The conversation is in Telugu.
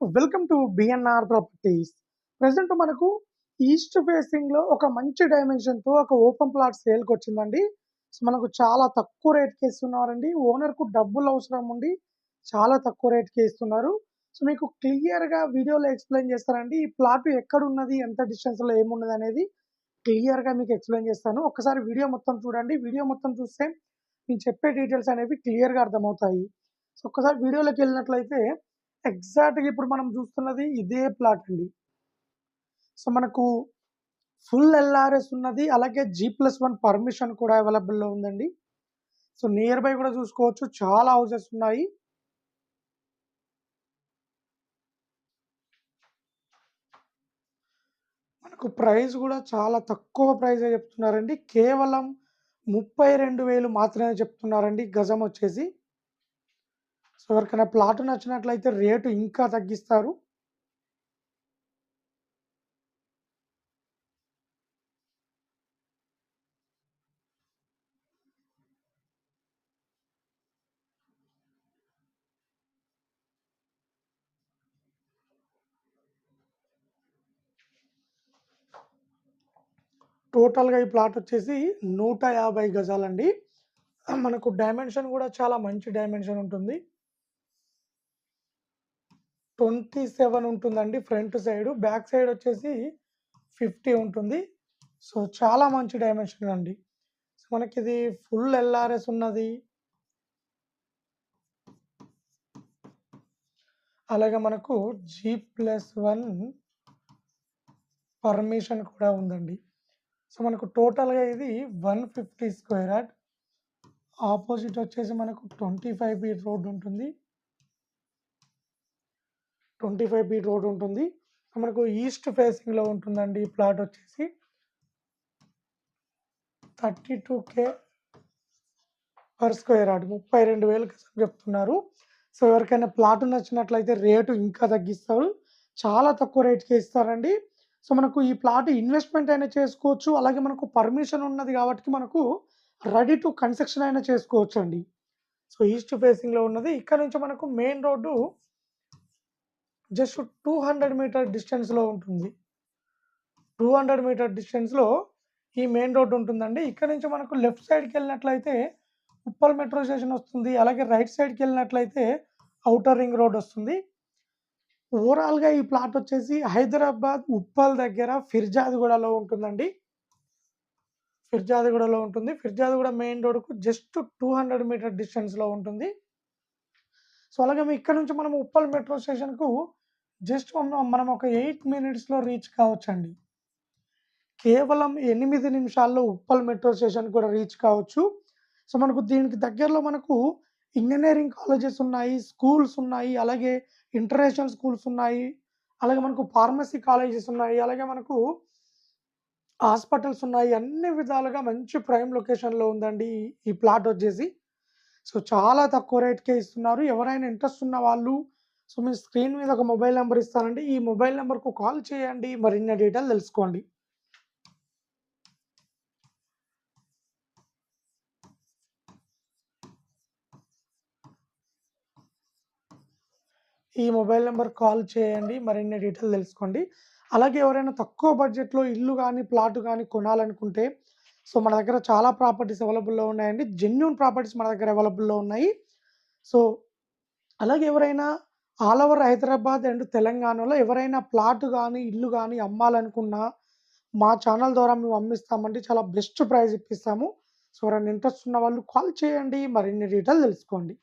Welcome to B N R properties present మనకు ఈస్ట్ ఫేసింగ్లో ఒక మంచి డైమెన్షన్తో ఒక ఓపెన్ ప్లాట్ సేల్కి వచ్చిందండి. సో మనకు చాలా తక్కువ రేట్కి ఇస్తున్నారండి. ఓనర్కు డబ్బులు అవసరం ఉండి చాలా తక్కువ రేట్కి ఇస్తున్నారు. సో మీకు క్లియర్గా వీడియోలో ఎక్స్ప్లెయిన్ చేస్తారండి ఈ ప్లాట్ ఎక్కడ ఉన్నది ఎంత డిస్టెన్స్లో ఏమున్నది అనేది క్లియర్గా మీకు ఎక్స్ప్లెయిన్ చేస్తాను. ఒకసారి వీడియో మొత్తం చూడండి. వీడియో మొత్తం చూస్తే నేను చెప్పే డీటెయిల్స్ అనేవి క్లియర్గా అర్థమవుతాయి. సో ఒక్కసారి వీడియోలోకి వెళ్ళినట్లయితే ఎగ్జాక్ట్గా ఇప్పుడు మనం చూస్తున్నది ఇదే ప్లాట్ అండి. సో మనకు ఫుల్ ఎల్ఆర్ఎస్ ఉన్నది అలాగే జీ ప్లస్ వన్ పర్మిషన్ కూడా అవైలబుల్లో ఉందండి. సో నియర్ బై కూడా చూసుకోవచ్చు చాలా హౌసెస్ ఉన్నాయి. మనకు ప్రైస్ కూడా చాలా తక్కువ ప్రైస్ చెప్తున్నారండి. కేవలం ముప్పై రెండు వేలు మాత్రమే చెప్తున్నారండి గజం వచ్చేసి. సో ఎవరికైనా ప్లాట్ నచ్చినట్లయితే రేటు ఇంకా తగ్గిస్తారు. టోటల్గా ఈ ప్లాట్ వచ్చేసి నూట యాభై గజాలండి. మనకు డైమెన్షన్ కూడా చాలా మంచి డైమెన్షన్ ఉంటుంది. ట్వంటీ సెవెన్ ఉంటుందండి ఫ్రంట్ సైడ్. బ్యాక్ సైడ్ వచ్చేసి ఫిఫ్టీ ఉంటుంది. సో చాలా మంచి డైమెన్షన్ అండి. సో మనకి ఇది ఫుల్ ఎల్ఆర్ఎస్ ఉన్నది. అలాగే మనకు జీ ప్లస్ వన్ పర్మిషన్ కూడా ఉందండి. సో మనకు టోటల్గా ఇది one fifty square yard. Opposite వచ్చేసి మనకు ట్వంటీ ఫైవ్ ఫీట్ రోడ్ ఉంటుంది. ట్వంటీ ఫైవ్ ఫీట్ రోడ్ ఉంటుంది. మనకు ఈస్ట్ ఫేసింగ్లో ఉంటుందండి ఈ ప్లాట్ వచ్చేసి. Thirty two K per square yard ముప్పై రెండు వేలు చెప్తున్నారు. సో ఎవరికైనా ప్లాట్ నచ్చినట్లయితే రేటు ఇంకా తగ్గిస్తారు. చాలా తక్కువ రేట్కి ఇస్తారండి. సో మనకు ఈ ప్లాట్ ఇన్వెస్ట్మెంట్ అయినా చేసుకోవచ్చు. అలాగే మనకు పర్మిషన్ ఉన్నది కాబట్టి మనకు రెడీ టు కన్స్ట్రక్షన్ అయినా చేసుకోవచ్చు అండి సో ఈస్ట్ ఫేసింగ్లో ఉన్నది. ఇక్కడ నుంచి మనకు main road just two hundred meter డిస్టెన్స్లో ఉంటుంది. టూ హండ్రెడ్ మీటర్ డిస్టెన్స్లో ఈ మెయిన్ రోడ్ ఉంటుందండి. ఇక్కడ నుంచి మనకు లెఫ్ట్ సైడ్కి వెళ్ళినట్లయితే ఉప్పల్ మెట్రో స్టేషన్ వస్తుంది. అలాగే రైట్ సైడ్కి వెళ్ళినట్లయితే అవుటర్ రింగ్ రోడ్ వస్తుంది. ఓవరాల్గా ఈ ప్లాట్ వచ్చేసి హైదరాబాద్ ఉప్పల్ దగ్గర ఫిర్జాదిగూడలో ఉంటుందండి. ఫిర్జాదిగూడలో ఉంటుంది. ఫిర్జాదిగూడ మెయిన్ రోడ్కు జస్ట్ టూ హండ్రెడ్ మీటర్ డిస్టెన్స్లో ఉంటుంది. సో అలాగే ఇక్కడ నుంచి మనం ఉప్పల్ మెట్రో స్టేషన్కు జస్ట్ మనం ఒక ఎయిట్ మినిట్స్లో రీచ్ కావచ్చండి. కేవలం ఎనిమిది నిమిషాల్లో ఉప్పల్ మెట్రో స్టేషన్ కూడా రీచ్ కావచ్చు. సో మనకు దీనికి దగ్గరలో మనకు ఇంజనీరింగ్ కాలేజెస్ ఉన్నాయి స్కూల్స్ ఉన్నాయి అలాగే ఇంటర్నేషనల్ స్కూల్స్ ఉన్నాయి అలాగే మనకు ఫార్మసీ కాలేజెస్ ఉన్నాయి అలాగే మనకు హాస్పిటల్స్ ఉన్నాయి. అన్ని విధాలుగా మంచి ప్రైమ్ లొకేషన్లో ఉందండి ఈ- ఈ ప్లాట్ వచ్చేసి. సో చాలా తక్కువ రేట్కే ఇస్తున్నారు. ఎవరైనా ఇంట్రెస్ట్ ఉన్న వాళ్ళు సో మీ స్క్రీన్ మీద ఒక మొబైల్ నెంబర్ ఇస్తానండి. ఈ మొబైల్ నెంబర్కు కాల్ చేయండి. మరిన్ని డీటెయిల్ తెలుసుకోండి. ఈ మొబైల్ నెంబర్ కాల్ చేయండి. మరిన్ని డీటెయిల్ తెలుసుకోండి. అలాగే ఎవరైనా తక్కువ బడ్జెట్లో ఇల్లు కానీ ప్లాట్ కానీ కొనాలనుకుంటే సో మన దగ్గర చాలా ప్రాపర్టీస్ అవైలబుల్లో ఉన్నాయండి. జెన్యున్ ప్రాపర్టీస్ మన దగ్గర అవైలబుల్లో ఉన్నాయి. సో అలాగే ఎవరైనా ఆల్ ఓవర్ హైదరాబాద్ అండ్ తెలంగాణలో ఎవరైనా ప్లాట్ కానీ ఇల్లు కానీ అమ్మాలనుకున్నా మా ఛానల్ ద్వారా మేము అమ్మిస్తామండి. చాలా బెస్ట్ ప్రైస్ ఇప్పిస్తాము. సో ఎవరైనా ఇంట్రెస్ట్ ఉన్న వాళ్ళు కాల్ చేయండి. మరిన్ని డీటెయిల్ తెలుసుకోండి.